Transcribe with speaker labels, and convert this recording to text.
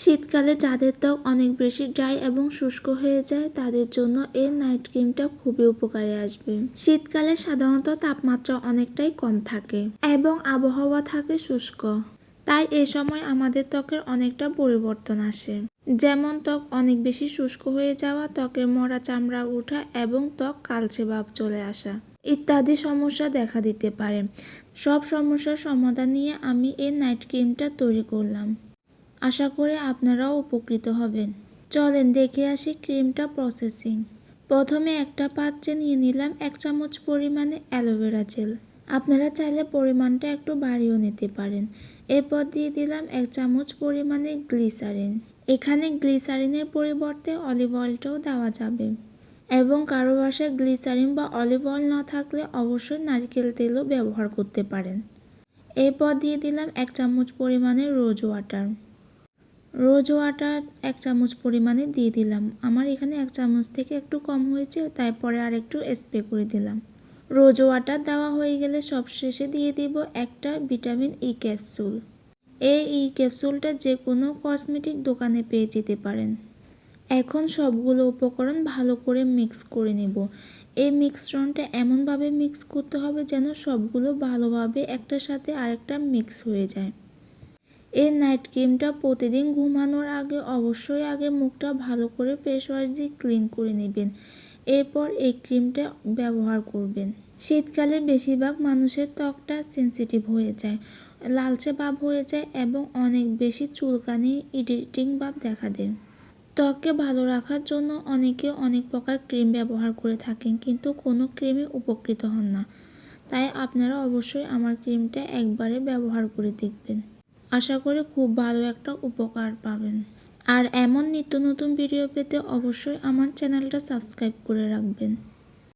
Speaker 1: শীতকালে যাদের ত্বক অনেক বেশি ড্রাই এবং শুষ্ক হয়ে যায়, তাদের জন্য এই নাইট ক্রিমটা খুবই উপকারে আসবে। শীতকালে সাধারণত তাপমাত্রা অনেকটাই কম থাকে এবং আবহাওয়া থাকে শুষ্ক। তাই এ সময় আমাদের ত্বকের অনেকটা পরিবর্তন আসে। যেমন ত্বক অনেক বেশি শুষ্ক হয়ে যাওয়া, ত্বকের মরা চামড়া ওঠা এবং ত্বক কালচে ভাব চলে আসা ইত্যাদি সমস্যা দেখা দিতে পারে। সব সমস্যার সমাধান নিয়ে আমি এই নাইট ক্রিমটা তৈরি করলাম। আশা করি আপনারাও উপকৃত হবেন। চলেন দেখে আসি ক্রিমটা প্রসেসিং। প্রথমে একটা পাত্রে নিয়ে নিলাম এক চামচ পরিমাণে অ্যালোভেরা জেল। আপনারা চাইলে পরিমাণটা একটু বাড়িয়েও নিতে পারেন। এরপর দিয়ে দিলাম এক চামচ পরিমাণে গ্লিসারিন। এখানে গ্লিসারিনের পরিবর্তে অলিভ অয়েলটাও দেওয়া যাবে। এবং কারও বাসায় গ্লিসারিন বা অলিভ অয়েল না থাকলে অবশ্যই নারকেল তেলও ব্যবহার করতে পারেন। এরপর দিয়ে দিলাম এক চামচ পরিমাণে রোজ ওয়াটার। রোজ ওয়াটার এক চামচ পরিমাণে দিয়ে দিলাম। আমার এখানে এক চামচ থেকে একটু কম হয়েছে, তাই পরে আর একটু স্প্রে করে দিলাম। রোজ ওয়াটার দেওয়া হয়ে গেলে সবশেষে দিয়ে দিব একটা ভিটামিন ই ক্যাপসুল এই ই ক্যাপসুলটা যে কোনো কসমেটিক দোকানে পেয়ে যেতে পারেন। এখন সবগুলো উপকরণ ভালো করে মিক্স করে নেব। এই মিক্সরনটা এমনভাবে মিক্স করতে হবে যেন সবগুলো ভালোভাবে একটার সাথে আরেকটা মিক্স হয়ে যায়। এই নাইট ক্রিমটা প্রতিদিন ঘুমানোর আগে, অবশ্যই আগে মুখটা ভালো করে ফেস ওয়াশ দিয়ে ক্লিন করে নেবেন। এরপর এই ক্রিমটা ব্যবহার করবেন। শীতকালে বেশিরভাগ মানুষের ত্বকটা সেন্সিটিভ হয়ে যায়, লালচে ভাব হয়ে যায় এবং অনেক বেশি চুলকানি ইডিটিং ভাব দেখা দেয়। ত্বককে ভালো রাখার জন্য অনেকে অনেক প্রকার ক্রিম ব্যবহার করে থাকেন, কিন্তু কোনো ক্রিমে উপকৃত হন না। তাই আপনারা অবশ্যই আমার ক্রিমটা একবারে ব্যবহার করে দেখবেন। আশা করি খুব ভালো একটা উপকার পাবেন। আর এমন নিত্য নতুন ভিডিও পেতে অবশ্যই আমার চ্যানেলটা সাবস্ক্রাইব করে রাখবেন।